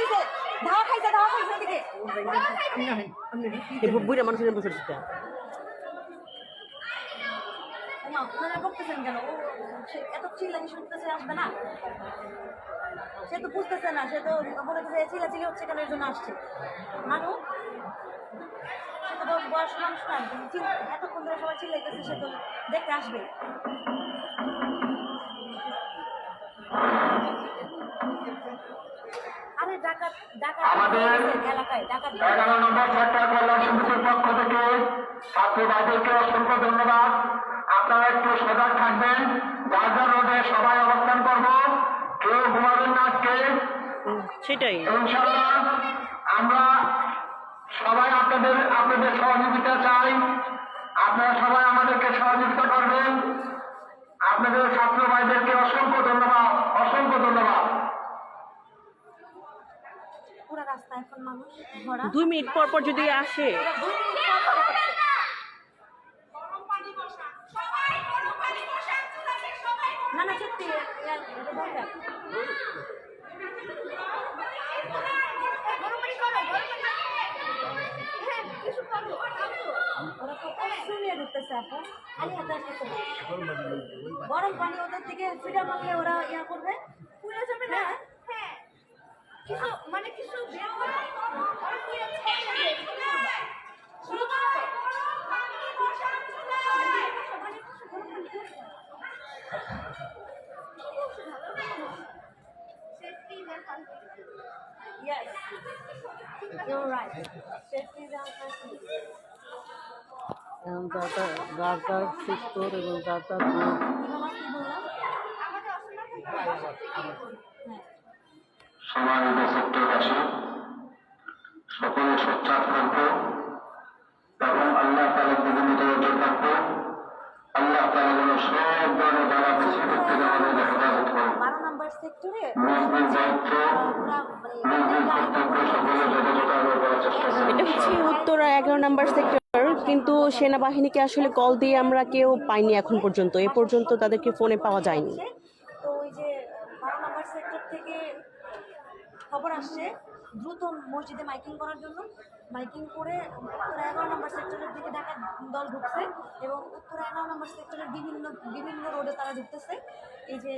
দিছে। ধাওয়া খাইছে ধাওয়া খাইছে ওইদিকে এই বুড়া মানুষের বসে দিতে ওমা আপনারা বকতেছেন কেন? ও সে এত চিল্লানি শুনতেছে আসবে না। সে তো বুঝতেছে না সে তো করছে চিল্লাচিল্লি হচ্ছে কেন এর জন্য আসছে। মানু সে তো বয়স- মানুষ না এতক্ষণ ধরে সবাই চিল্লাইতেছে সে তো দেখতে আসবে আমাদের এগারো নম্বর সেক্টর কল্যাণ সমিতির পক্ষ থেকে ছাত্র ভাইদেরকে অসংখ্য ধন্যবাদ। আপনারা একটু সজাগ থাকবেন। যার রোডে সবাই অবস্থান করব। কেউ ঘুমাবেন না আজকে। সেটাই। ইনশাল্লাহ আমরা সবাই আপনাদের আপনাদের সহযোগিতা চাই। আপনারা সবাই আমাদেরকে সহযোগিতা করবেন। আপনাদের ছাত্র ভাইদেরকে অসংখ্য ধন্যবাদ অসংখ্য ধন্যবাদ পুরো রাস্তা এখন মানুষ ভরা। দুই মিনিট পর পর যদি আসে। পুরা পর পর। না না সত্যি হাতে গরম পানি ওদের দিকে ফিটা মারলে ওরা ইয়া করবে। পুড়ে যাবে না? হ্যাঁ মানে কিছু। Yes, you're right. Safety is our first need. যাতায়াত সেক্টর এবং যাতায়াত বাবা কি বললাম? হ্যাঁ সম্মানিত সকলে সোচ্চার থাকব এবং আল্লাহ তালা দিকে মুতবজ্জ থাকব। আল্লাহ তালা যেন সব ধরনের বাধা মুসিবত থেকে আমাদের হেফাজত দায়িত্ব কর্তব্য সকলে যথাযথভাবে করার চেষ্টা করুন উত্তরা এগারো নাম্বার সেক্টর কিন্তু সেনাবাহিনীকে আসলে কল দিয়ে আমরা কেউ পাইনি এখন পর্যন্ত। এ পর্যন্ত তাদেরকে ফোনে পাওয়া যায়নি তো ওই যে বারো নাম্বার সেক্টর থেকে খবর আসছে দ্রুত মসজিদে মাইকিং করার জন্য। মাইকিং করে উত্তর এগারো নম্বর সেক্টরের দিকে ডাকাত দল ঢুকছে এবং উত্তর এগারো নম্বর সেক্টরের বিভিন্ন বিভিন্ন রোডে তারা ঢুকতেছে। এই যে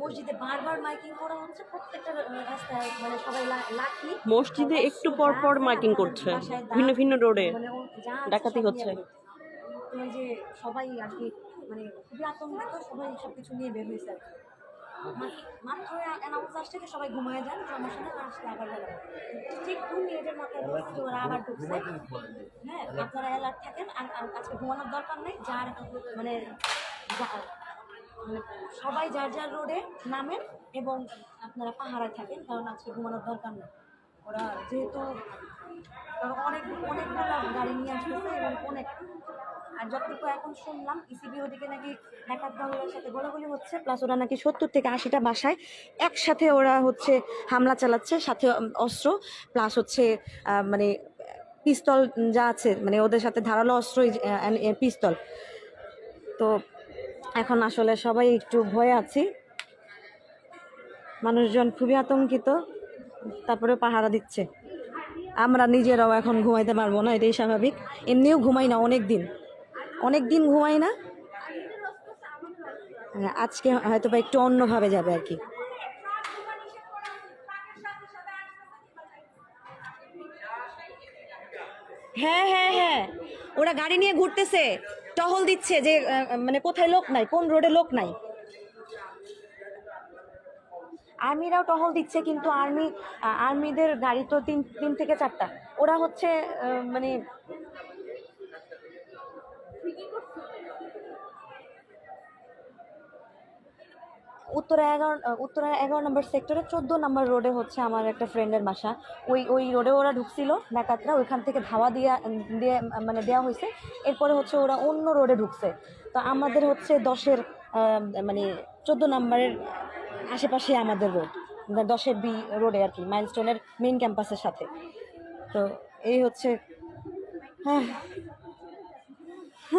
মসজিদে বারবার মাইকিং করা হচ্ছে প্রত্যেকটা রাস্তায় মানে সবাই লাঠি। মসজিদে একটু পর পর মাইকিং করছে ভিন্ন ভিন্ন রোডে। মানে আছে ডাকাতি হচ্ছে। তো এই যে সবাই আর কি মানে খুবই আতঙ্কিত সবাই সব কিছু নিয়ে বের হয়েছে আর কি। মা- মাত্র অ্যানাউন্স আসছে যে সবাই ঘুমায় যান সমস্যা নেই আসলে আবার ঠিক দু মিনিটের মাথায় বলছে ওরা আবার ঢুকছে? হ্যাঁ আপনারা অ্যালার্ট থাকেন আর আজকে ঘুমানোর দরকার নেই যার মানে মানে সবাই যার যার রোডে নামেন এবং আপনারা পাহারায় থাকেন কারণ আজকে ঘুমানোর দরকার নেই। ওরা যেহেতু অনেক অনেকগুলো গাড়ি নিয়ে আসতেছে এবং অনেক আর যতটুকু এখন শুনলাম ইসিবি ওদিকে নাকি ডাকাত দলের সাথে গোলাগুলি হচ্ছে প্লাস ওরা নাকি সত্তর থেকে আশিটা বাসায় একসাথে ওরা হচ্ছে হামলা চালাচ্ছে, সাথে অস্ত্র প্লাস হচ্ছে মানে পিস্তল যা আছে মানে ওদের সাথে ধারালো অস্ত্র পিস্তল। তো এখন আসলে সবাই একটু ভয়ে আছি। মানুষজন খুবই আতঙ্কিত তারপরে পাহারা দিচ্ছে। আমরা নিজেরাও এখন ঘুমাইতে পারব না, এটাই স্বাভাবিক। এমনিও ঘুমাই না অনেক দিন অনেক দিন ঘুমাই না। হ্যাঁ, আজকে হয়তো বা একটু অন্যভাবে যাবে আর কি। হ্যাঁ হ্যাঁ হ্যাঁ। ওরা গাড়ি নিয়ে ঘুরতেছে। টহল দিচ্ছে যে মানে কোথায় লোক নাই কোন রোডে লোক নাই। আর্মিরাও টহল দিচ্ছে কিন্তু আর্মি আর্মিদের গাড়ি তো তিন তিন থেকে চারটা। ওরা হচ্ছে মানে উত্তরা এগারো উত্তরা এগারো নম্বর সেক্টরে চোদ্দ নম্বর রোডে হচ্ছে আমার একটা ফ্রেন্ডের বাসা। ওই ওই রোডে ওরা ঢুকছিল, ডাকাতরা ওইখান থেকে ধাওয়া দিয়া, দিয়ে মানে দেওয়া হয়েছে। এরপরে হচ্ছে ওরা অন্য রোডে ঢুকছে। তো আমাদের হচ্ছে দশের মানে চোদ্দ নম্বরের আশেপাশে আমাদের রোড দশের বি রোডে আর কি মাইলস্টোনের মেন ক্যাম্পাসের সাথে। তো এই হচ্ছে হ্যাঁ।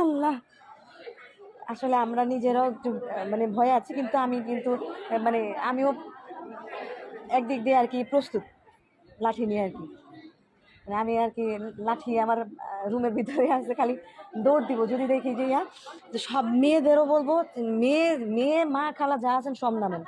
আল্লাহ। আসলে আমরা নিজেরাও একটু মানে ভয় আছি, কিন্তু আমি কিন্তু মানে আমিও একদিক দিয়ে আর কি প্রস্তুত, লাঠি নিয়ে আর কি। মানে আমি আর কি লাঠি আমার রুমের ভিতরে আছে, খালি দৌড় দিব। যদি দেখি যে ইয়া সব মেয়েদেরও বলব, মেয়ে মেয়ে, মা, খালা যা আছেন সব নামেন।